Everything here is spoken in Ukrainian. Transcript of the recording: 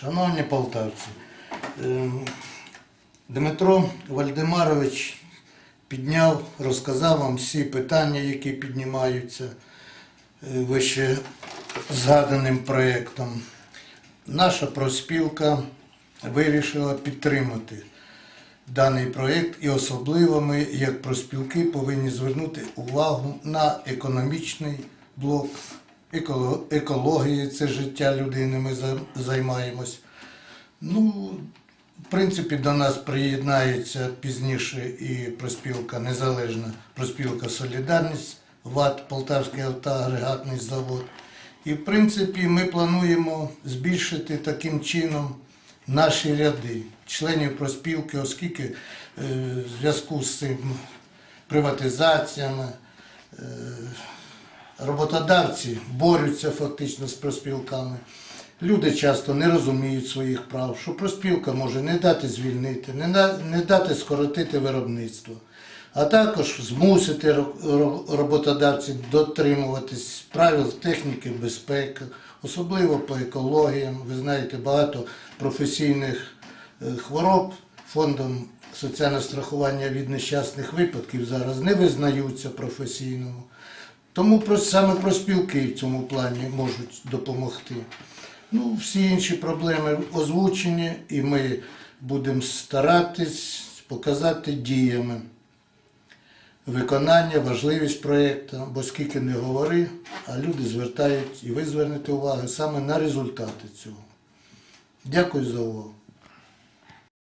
Шановні полтавці, ем, Дмитро Вальдемарович підняв, розказав вам всі питання, які піднімаються е, вище згаданим проєктом. Наша проспілка вирішила підтримати даний проєкт і особливо ми, як проспілки, повинні звернути увагу на економічний блок, екології, це життя людини, ми займаємось. Ну, в принципі, до нас приєднається пізніше і проспілка Незалежна, проспілка Солідарність, ВАТ, Полтавський автоагрегатний завод. І в принципі ми плануємо збільшити таким чином наші ряди членів проспілки, оскільки е, в зв'язку з цим приватизаціями е, роботодавці борються фактично з проспілками. Люди часто не розуміють своїх прав, що проспілка може не дати звільнити, не, дати скоротити виробництво, а також змусити ро- ро- роботодавців дотримуватись правил техніки безпеки, особливо по екологіям. Ви знаєте, багато професійних е, хвороб фондом соціального страхування від нещасних випадків зараз не визнаються професійному. Тому саме проспілки в цьому плані можуть допомогти. Ну, всі інші проблеми озвучені, і ми будемо старатись показати діями виконання, важливість проєкту, бо скільки не говори, а люди звертають, і ви звернете увагу саме на результати цього. Дякую за увагу.